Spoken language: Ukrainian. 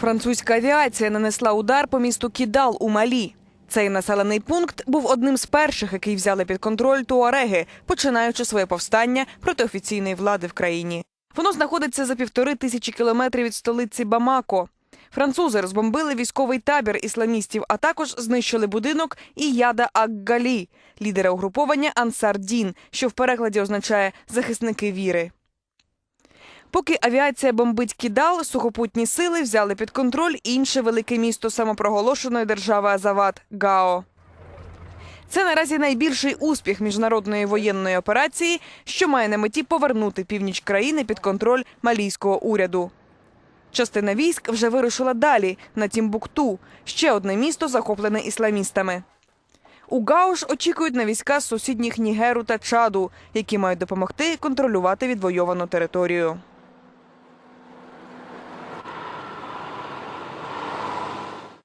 Французька авіація нанесла удар по місту Кідал у Малі. Цей населений пункт був одним з перших, який взяли під контроль туареги, починаючи своє повстання проти офіційної влади в країні. Воно знаходиться за півтори тисячі кілометрів від столиці Бамако. Французи розбомбили військовий табір ісламістів, а також знищили будинок і Яда Акгалі, лідера угруповання Ансар-Дін, що в перекладі означає захисники віри. Поки авіація бомбить Кідал, сухопутні сили взяли під контроль інше велике місто самопроголошеної держави Азават Гао. Це наразі найбільший успіх міжнародної воєнної операції, що має на меті повернути північ країни під контроль малійського уряду. Частина військ вже вирушила далі на Тімбукту, ще одне місто, захоплене ісламістами. У Гао ж очікують на війська з сусідніх Нігеру та Чаду, які мають допомогти контролювати відвойовану територію.